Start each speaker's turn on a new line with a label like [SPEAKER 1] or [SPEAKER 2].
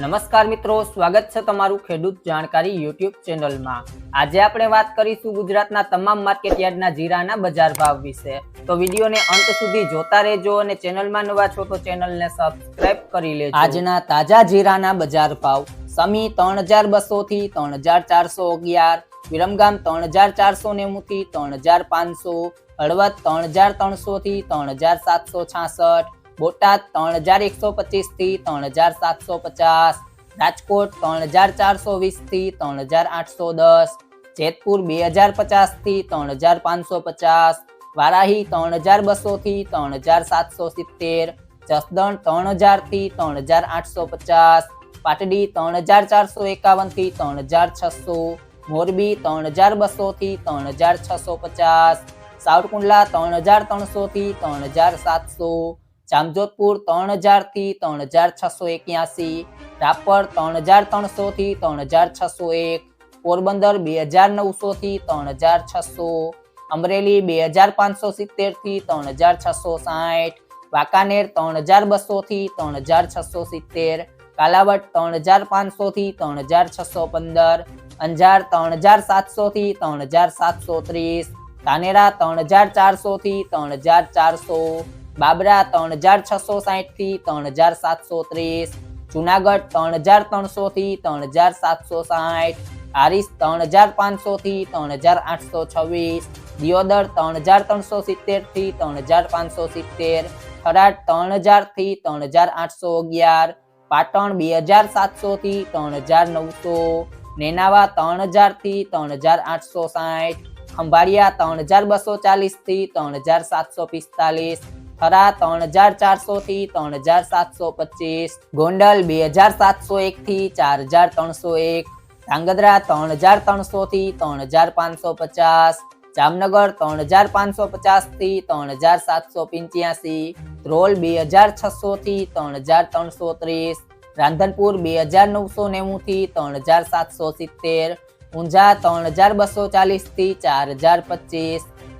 [SPEAKER 1] નમસ્કાર મિત્રો, સ્વાગત છે તમારું ખેડૂત જાણકારી યુટ્યુબ ચેનલમાં. આજે આપણે વાત કરીશું ગુજરાતના તમામ માર્કેટ યાર્ડના જીરાના બજાર ભાવ વિશે. તો વિડીયોને અંત સુધી જોતા રહેજો અને ચેનલમાં નવા છો તો ચેનલને સબસ્ક્રાઇબ કરી લેજો. આજના તાજા જીરાના બજાર ભાવ. સમી ત્રણ હજાર બસો થી ત્રણ હજાર ચારસો અગિયાર, વિરમગામ ત્રણ હજાર ચારસો નેવું થી ત્રણ હજાર પાંચસો, હળવદ ત્રણ હજાર ત્રણસો થી ત્રણ હજાર સાતસો છાસઠ બોટાદ ત્રણ હજાર એકસો પચીસ થી ત્રણ હજાર સાતસો પચાસ રાજકોટ ત્રણ હજાર ચારસો વીસ થી ત્રણ હજાર આઠસો દસ જેતપુર બે હજાર પચાસ થી ત્રણ હજાર પાંચસો પચાસ વારાહી ત્રણ હજાર બસો થી ત્રણ હજાર સાતસો સિત્તેર જસદણ ત્રણ હજાર થી ત્રણ હજાર આઠસો પચાસ પાટડી ત્રણ હજાર ચારસો એકાવન થી ત્રણ હજાર છસો મોરબી ત્રણ હજાર બસો થી ત્રણ હજાર છસો પચાસ સાવરકુંડલા ત્રણ હજાર ત્રણસો થી ત્રણ હજાર સાતસો જામજોધપુર ત્રણ હજારથી ત્રણ હજાર છસો એક્યાસી રાપર ત્રણ હજાર ત્રણસો થી ત્રણ હજાર છસો એક પોરબંદર બે હજાર નવસો થી ત્રણ હજાર છસો અમરેલી બે હજાર પાંચસો સિત્તેરથી ત્રણ હજાર છસો સાઠ વાંકાનેર ત્રણ હજાર બસો થી ત્રણ હજાર છસો સિત્તેર કાલાવટ ત્રણ હજાર પાંચસો થી ત્રણ હજાર છસો પંદર અંજાર ત્રણ હજાર સાતસો થી ત્રણ હજાર સાતસો ત્રીસ ધાનેરા ત્રણ હજાર ચારસો થી ત્રણ હજાર ચારસો બાબરા ત્રણ હજાર છસો સાહીઠ થી ત્રણ હજાર સાતસો ત્રીસ જુનાગઢ ત્રણ હજાર ત્રણસો થી ત્રણ હજાર સાતસો સાહીઠ હારીસ ત્રણ હજાર પાંચસો થી ત્રણ હજાર આઠસો છવ્વીસ દિયોદર ત્રણ હજાર ત્રણસો સિત્તેર થી ત્રણ હજાર પાંચસો સિત્તેર થરાદ ત્રણ હજાર થી ત્રણ હજાર આઠસો અગિયાર પાટણ બે હજાર સાતસો થી ત્રણ હજાર નવસો નેનાવા ત્રણ હજાર થી ત્રણ હજાર આઠસો સાહીઠ ખંભાળિયા ત્રણ હજાર બસો ચાલીસ થી ત્રણ હજાર સાતસો પિસ્તાલીસ થરા ત્રણ હજાર ચારસો થી ત્રણ હજાર સાતસો પચીસ ગોંડલ બે હજાર સાતસો એક થી ચાર હજાર ત્રણસો એક ધ્રાંગધ્રા ત્રણ હજાર ત્રણસો થી ત્રણ હજાર પાંચસો પચાસ જામનગર ત્રણ હજાર પાંચસો પચાસ થી ત્રણ હજાર સાતસો પંચ્યાસી ધ્રોલ બે હજાર છસો થી ત્રણ હજાર ત્રણસો ત્રીસ રાંધનપુર બે હજાર નવસો નેવું થી ત્રણ હજાર સાતસો સિત્તેર ઊંઝા ત્રણ હજાર બસો ચાલીસ થી ચાર હજાર પચીસ